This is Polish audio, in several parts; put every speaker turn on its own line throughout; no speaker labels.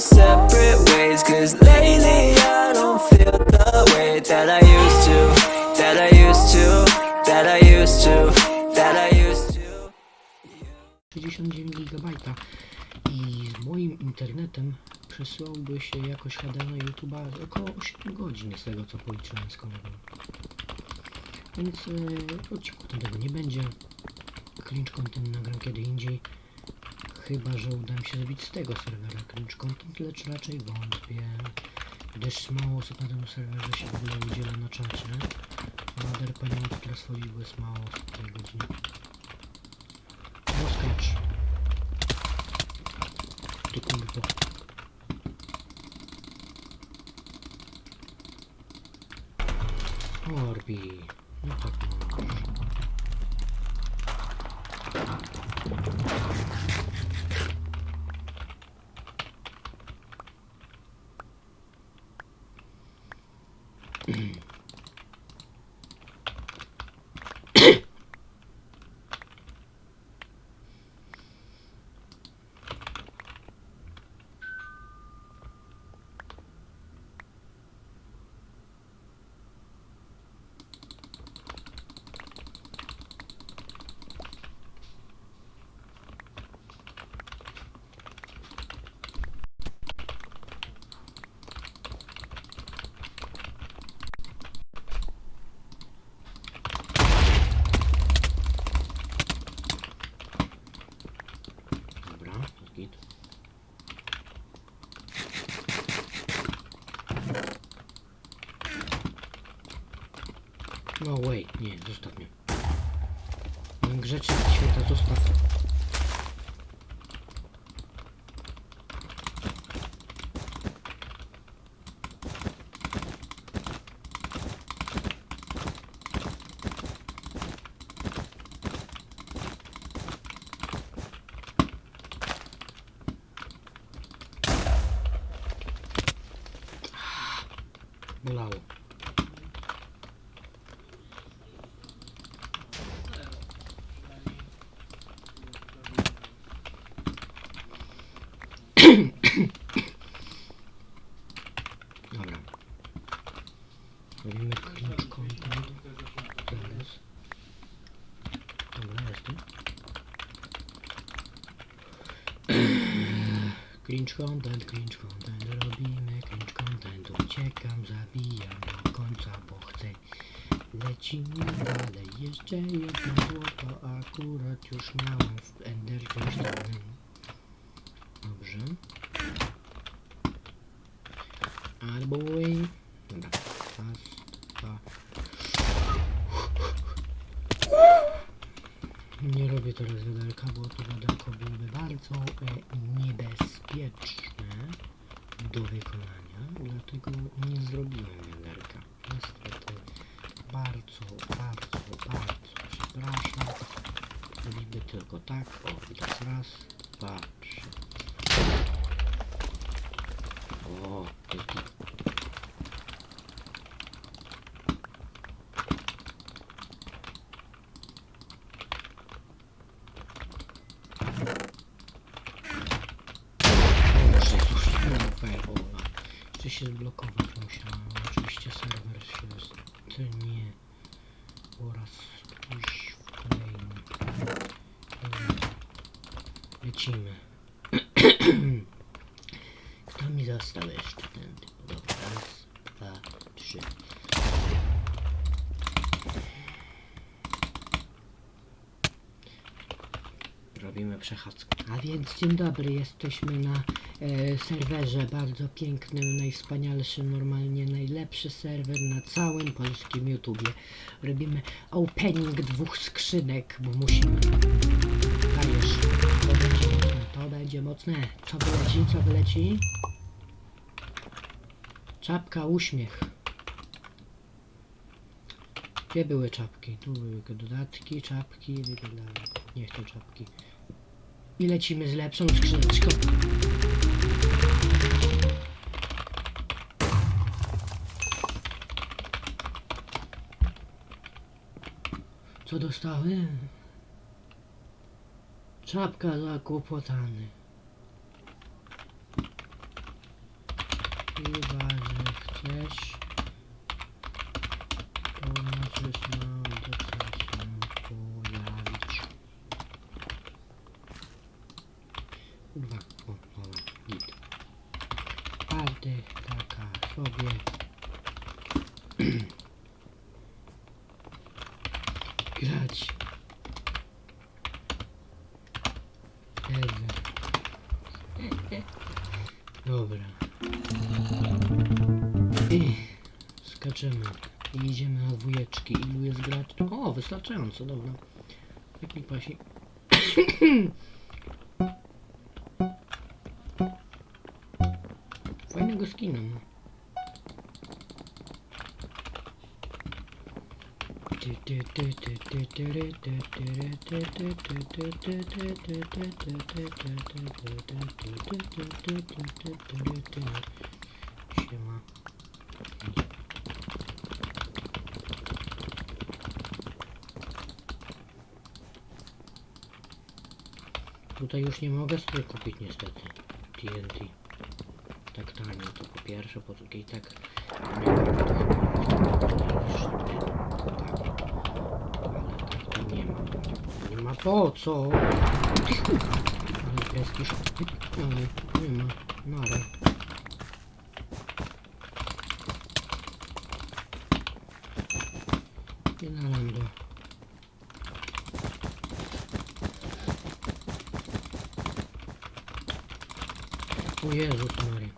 separate ways. Cause lately I don't feel the way that I used to, that I used to, that I used to, that I used to.
69 GB i z moim internetem przesyłałby się jakoś HD na YouTube'a około 8 godzin z tego co policzyłem z kolegą. Więc yy, odcinku tego nie będzie. Cringe content nagram kiedy indziej. Chyba, że uda mi się zrobić z tego serwera cringe content, lecz raczej wątpię. Gdyż mało osób na tym serwerze się w ogóle udziela na czacie. A derpania, które schodziły jest mało osób tej godziny. No skacz. Ty kurwo. Orbi. No tak możesz. Dobra, jest git. No wait, nie, zostaw mnie. Grzecznie święta, zostaw. Bolało. Dobra. Robimy cringe content. Zaraz. Dobra, jestem. Cringe content, cringe content, robimy cringe content, uciekam, zabijam do końca, bo chcę. Lecimy dalej, jeszcze jedno złoto, akurat już miałem w Enderze Dobrze. Albo i... Dobra, raz, dwa... Nie robię teraz wiaderka, bo to wiaderko bardzo e, niebezpieczne do wykonania, dlatego nie zrobiłem wiaderka. Niestety bardzo, bardzo, bardzo przepraszam. Robimy tylko tak, o teraz raz, dwa, trzy. O, jest git. Boże, już Fireballa. Czy się zblokować musiałem? Oczywiście serwer się... z- Ty nie. Po raz któryś w kolejny. Lecimy. Kto mi został jeszcze ten typ? Dobra, raz, dwa, trzy. Robimy przechadzkę. A więc dzień dobry, jesteśmy na serwerze bardzo pięknym, najwspanialszym, normalnie najlepszy serwer na całym polskim YouTubie. Robimy opening dwóch skrzynek, bo musimy. Dajesz, to będzie mocne, to będzie mocne. Co wyleci, co wyleci? Czapka, uśmiech. Gdzie były czapki? Tu były dodatki, czapki, wyglądały. Nie chcę czapki. I lecimy z lepszą skrzyneczką. Co dostałem? Czapka dla kłopotany. Chyba, że chcesz. To możesz nam dostać się pojawić. Kurwa, o, dobra, git. Party taka sobie. Grać. Ever. Dobra. I skaczemy. I idziemy na dwójeczki. Ilu jest gracz? O, wystarczająco, dobra. Jak mi pasi. Fajnego skina. no. Siema. Tutaj już nie mogę sobie kupić niestety TNT. Tak tanio to po pierwsze, po drugie i tak nie? Tak. Nie ma. Nie ma po co? Ale prestiż. Ale nie ma. Nara. I na lando. O Jezus Maria.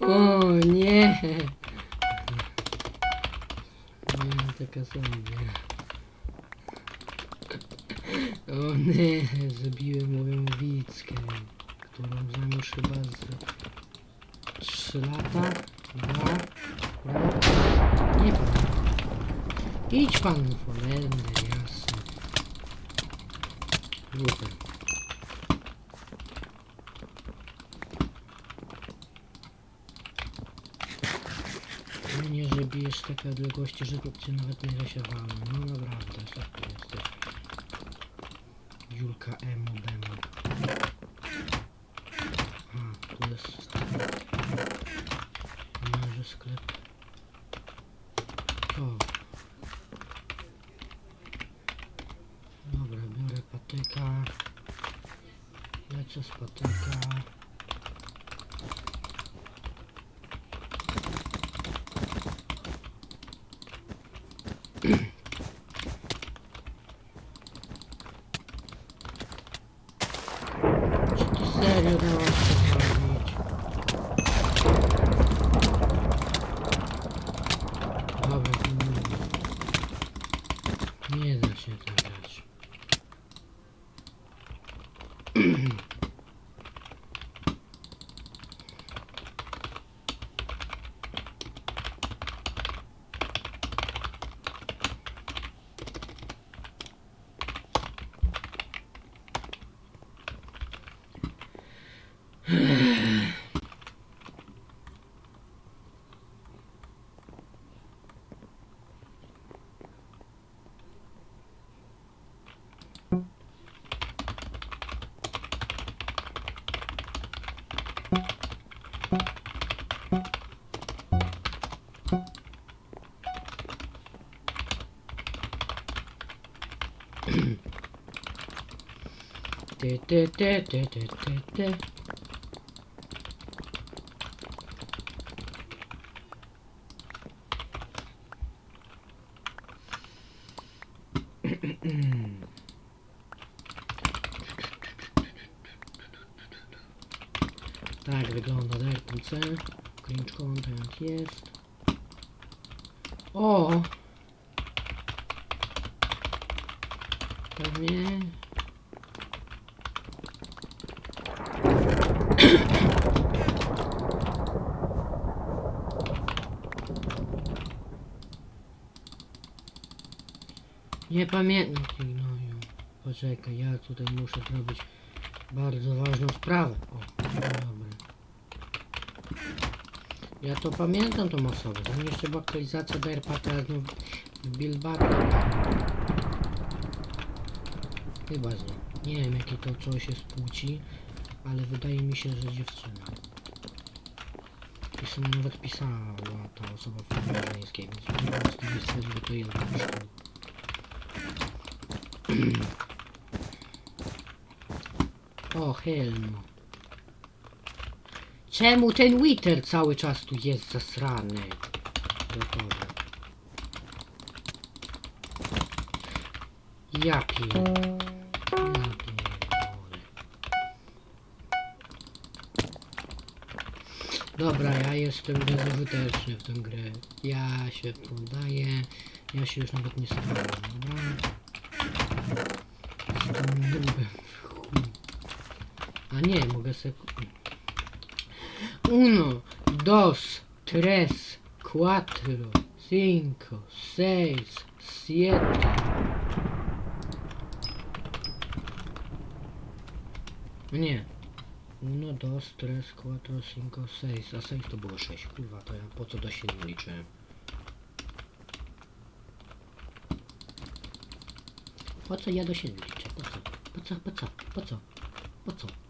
O nie! Nie, taka sobie. O nie, zabiłem moją Wickę, którą znam już chyba z 3 lata, 2 lata, nie wiem. Idź pan w Holendę, jasne. Super. No nie, że bijesz takie odległości, że to cię nawet nie walą. No naprawdę, tak to jesteś. Julka Emo Demo. A, tu jest... Może sklep. Co? Lecę z patyka. Czy ty serio dałaś to zrobić? Dobra, to nie, nie da się tak grać. Ty, ty, ty, ty, ty, ty, ty. Tak wygląda Deadpool C. Cringe content jest. O! Pewnie. Nie pamiętam. No, poczekaj, ja tutaj muszę zrobić bardzo ważną sprawę. O, dobra. Ja to pamiętam tą osobę. Zanim jeszcze była aktualizacja do RP, teraz nią w Bilbao. Chyba z nią. Nie wiem jakie to coś jest płci, ale wydaje mi się, że dziewczyna. I sobie nawet pisała ta osoba w formie więc nie stwierdził, że to jest. O, Helmo. Czemu ten Wither cały czas tu jest zasrany? Gotowe. Ja. Dobra, ja jestem bezużyteczny w tę grę. Ja się poddaję. Ja się już nawet nie dobra? Jestem nubem w chuj. A nie, mogę se... Uno, dos, tres, cuatro, cinco, seis, siete. No Nie. Uno, dos, tres, cuatro, cinco, seis. A seis to było sześć. Kurwa, to ja po co do siedmiu liczyłem? Po co ja do siedmiu liczę? Po co? Po co? Po co? Po co? Po co?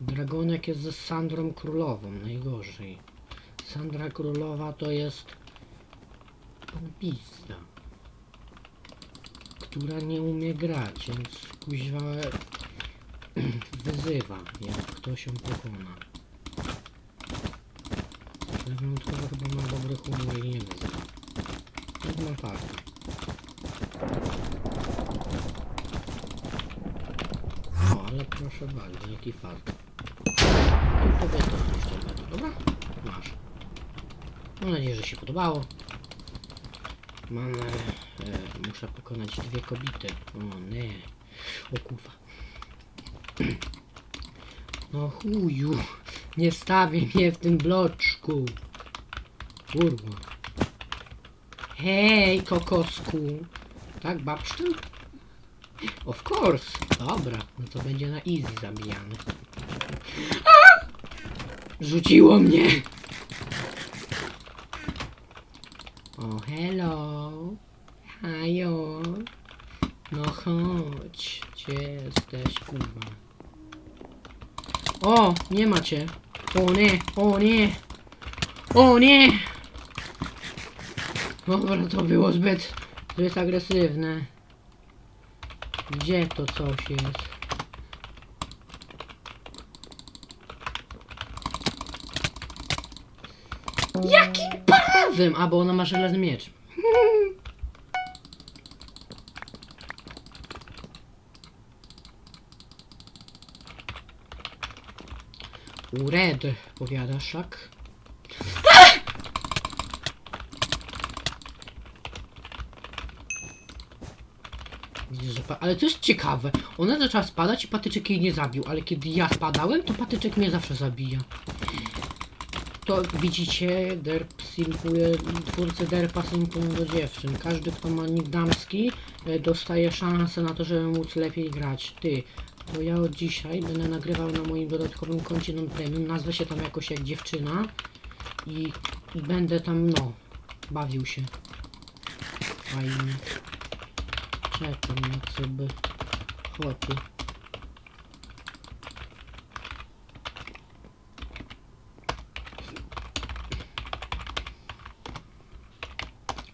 Dragonek jest ze Sandrą Królową, najgorzej. Sandra Królowa to jest pizda, która nie umie grać, więc kuźwa wyzywa, jak ktoś ją pokona. Ale wyjątkowo chyba ma dobry humor i nie wyzywa. Tak ma fakt. O, ale proszę bardzo, jaki fakt. To. Mam nadzieję, że się podobało. Mam... E, e, muszę pokonać dwie kobiety. O nie. O kurwa. No chuju. Nie stawię mnie w tym bloczku. Kurwa. Hej, kokosku. Tak, babsztyn? Of course. Dobra, no to będzie na easy zabijany. Rzuciło mnie. O, hello. Hajo. No chodź. Gdzie jesteś, kurwa? O, nie macie. O nie, o nie. O nie. Dobra, to było zbyt, zbyt agresywne. Gdzie to coś jest? Jakim prawem? A, bo ona ma żelazny miecz. Ured, powiadasz, tak? Widzisz, że ale to jest ciekawe. Ona zaczęła spadać i patyczek jej nie zabił, ale kiedy ja spadałem, to patyczek mnie zawsze zabija. Widzicie, Derp simpuje, twórcy Derpa simpują do dziewczyn. Każdy, kto ma nick damski, e, dostaje szansę na to, żeby móc lepiej grać. Ty, to ja od dzisiaj będę nagrywał na moim dodatkowym koncie non premium, nazwę się tam jakoś jak dziewczyna i, i będę tam, no, bawił się. Fajnie. Czekam na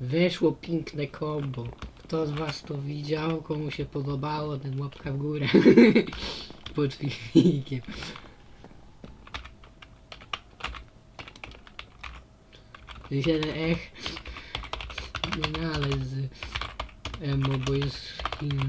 Weszło piękne kombo. Kto z was to widział? Komu się podobało? Ten łapka w górę. Pod filmikiem. Jeden ech. Nie nalez z emo, bo jest Chin.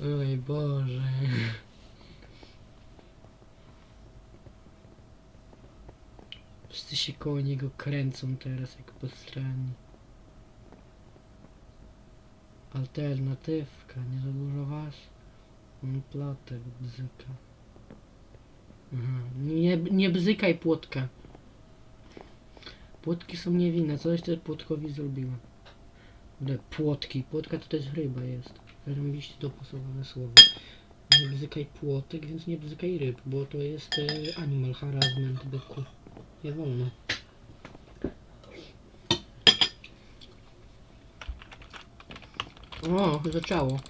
Oj Boże. Wszyscy się koło niego kręcą teraz jak postrani. Alternatywka, nie za dużo was? On plotek bzyka. Nie, nie bzykaj płotka. Płotki są niewinne, coś też płotkowi zrobiłem. Ale płotki, płotka to też ryba jest. Zarąbiście dopasowane słowo. Nie bzykaj płotek, więc nie bzykaj ryb, bo to jest e, animal harassment, byku. Nie wolno. O, zaczęło.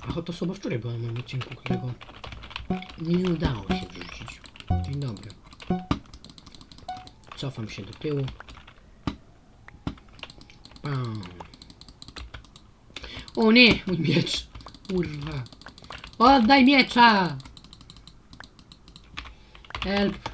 Ach, to sobowczoraj była na moim odcinku, którego nie udało się wrzucić. Dzień dobry. Cofam się do tyłu. Pam. O nie, mój miecz. Kurwa. Oddaj miecza! Help.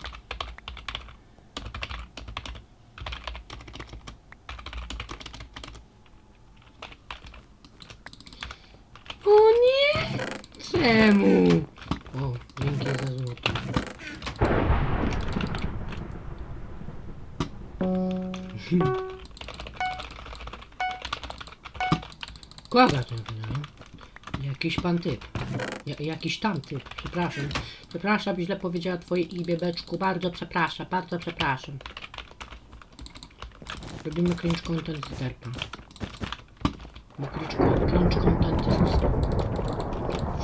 Jakiś pan typ. Ja, jakiś tam typ, przepraszam. Przepraszam, źle powiedziała twoje imię, beczku. Bardzo przepraszam, bardzo przepraszam. Robimy cringe content z derpa. Cringe, cringe content.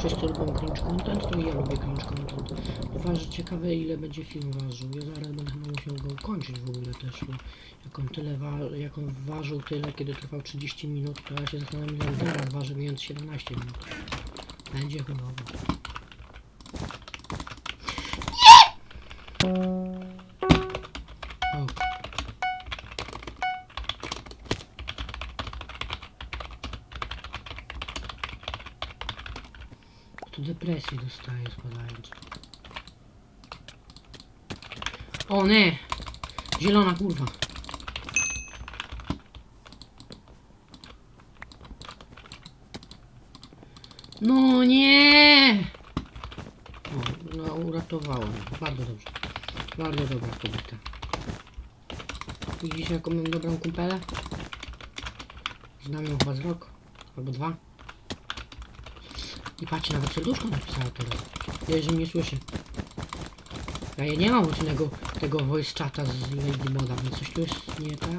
Wszyscy lubią cringe content, to ja lubię cringe content. Uważam, ciekawe ile będzie film ważył. Ja zaraz będę chyba musiał go kończyć w ogóle też, bo jak on tyle wa jak on ważył tyle, kiedy trwał 30 minut, to ja się zastanawiam ile teraz waży, mając 17 minut. Będzie chujowo. O. Depresji dostaje spadając. O nie! Zielona kurwa. No nie! O, no uratowałem. Bardzo dobrze. Bardzo dobra kobieta. Widzisz jaką mam dobrą kumpelę? Znam ją chyba z rok. Albo dwa. I patrzcie, nawet serduszko napisała teraz. Jeżeli mnie słyszy. Ja nie mam uczonego tego voice chata z Lady Moda, więc coś tu jest nie tak.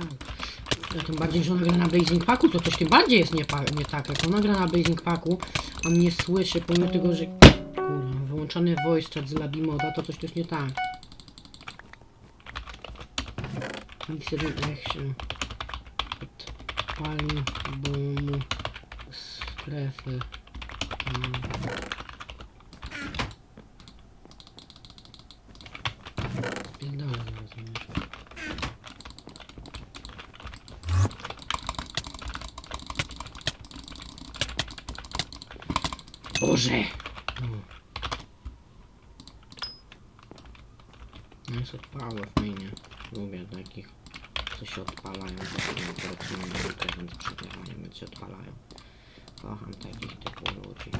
Ja tym bardziej, że ona gra na Blazing Packu, to coś tym bardziej jest nie, nie tak. Jak ona gra na Blazing Packu, a mnie słyszy, pomimo tego, że kurwa, wyłączony voice chat z Labi Moda, to coś tu jest nie tak. Incident action. Odpali bomu strefy. Mm. Nie? Boże! No. No jest odpałe fajnie. Lubię takich, co się odpalają. Takie operacyjne minutę, więc przegrywaniem, więc się odpalają. Kocham takich typu ludzi.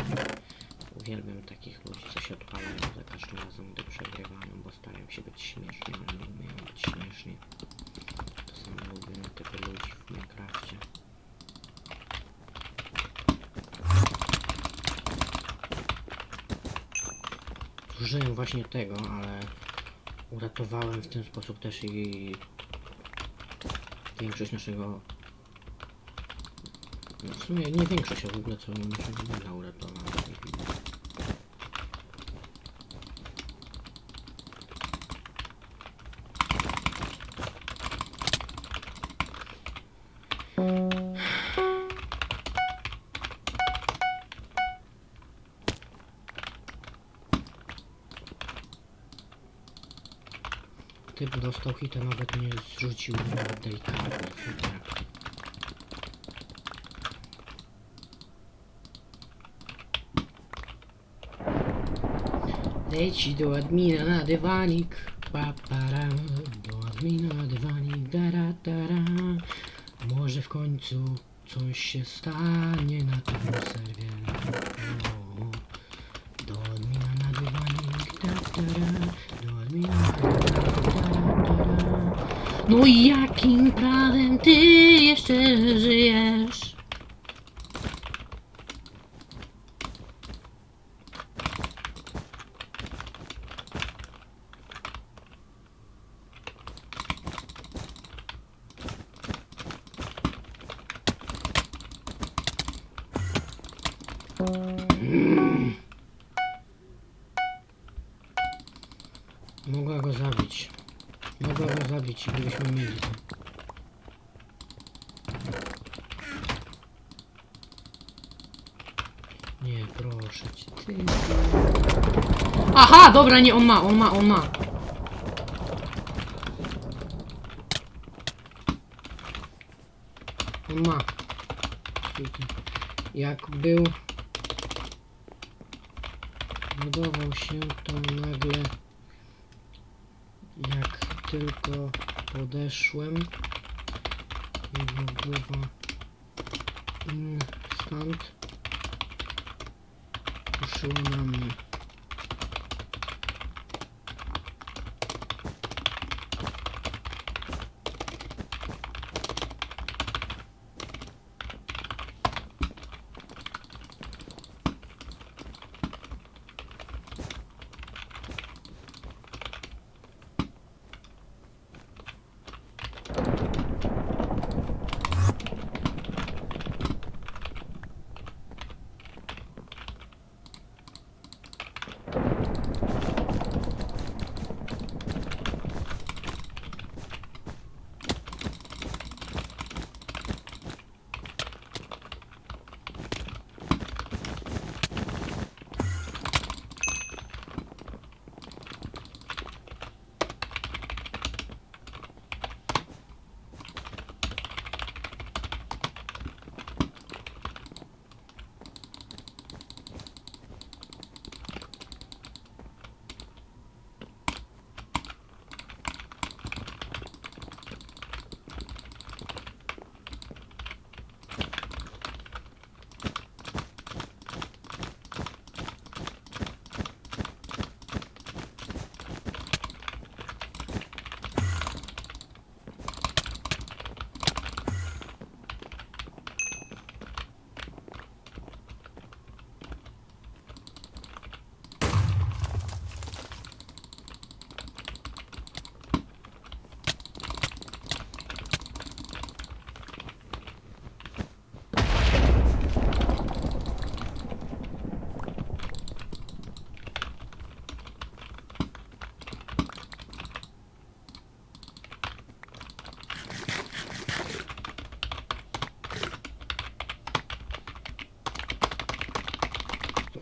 Uwielbiam takich ludzi, co się odpalają za każdym razem, gdy przegrywają, bo starają się być śmieszni, ale nie umieją być śmieszni. To są ulubione typy ludzi w Minecrafcie. Użyłem właśnie tego, ale uratowałem w ten sposób też i większość naszego w sumie nie większość, a w ogóle całego naszego bada uratowałem. Typ dostał hita, nawet nie zrzucił nawet Leć do admina na dywanik. Pa, para, do admina na dywanik. Dara. Może w końcu coś się stanie na tym serwie. Do admina na dywanik. Da, do admina na dywanik. No i jakim prawem ty jeszcze żyjesz? Mogła go zabić. Mogła go zabić i gdybyśmy mieli to. Nie, proszę cię. Ty. Aha, dobra, nie, on ma, on ma, on ma. On ma. Jak był budował się, to nagle jak tylko podeszłem jego głowa instant ruszyła na mnie.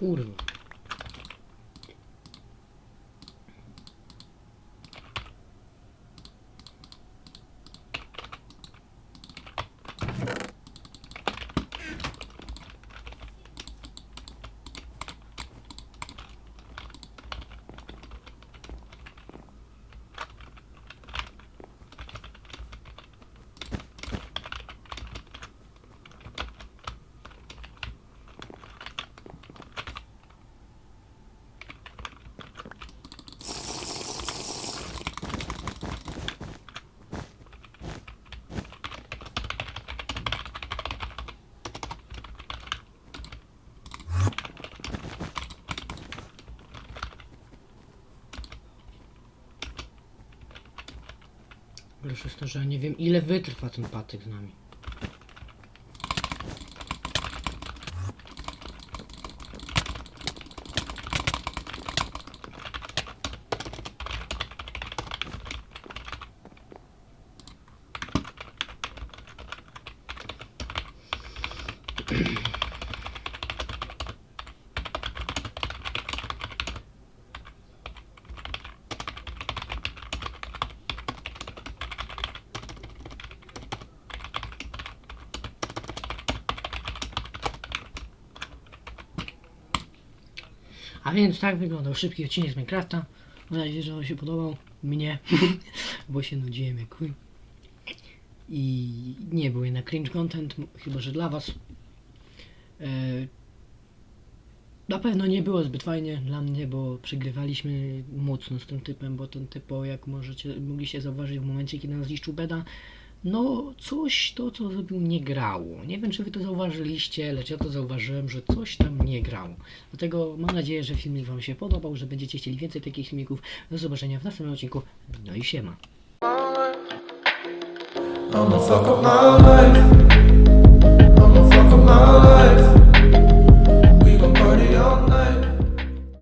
Kurwa. Proszę jest to, że ja nie wiem ile wytrwa ten patyk z nami. A więc tak wyglądał szybki odcinek z Minecrafta. Mam nadzieję, że on się podobał. Mnie, bo się nudziłem jak chuj. I nie był jednak cringe content, chyba że dla was. E, na pewno nie było zbyt fajnie dla mnie, bo przegrywaliśmy mocno z tym typem, bo ten typo, jak możecie, mogliście zauważyć w momencie, kiedy nas zniszczył Beda, no coś to, co zrobił, nie grało. Nie wiem, czy wy to zauważyliście, lecz ja to zauważyłem, że coś tam nie grało. Dlatego mam nadzieję, że filmik wam się podobał, że będziecie chcieli więcej takich filmików. Do zobaczenia w następnym odcinku. No i siema.
I'ma fuck up my life. Fuck up my life.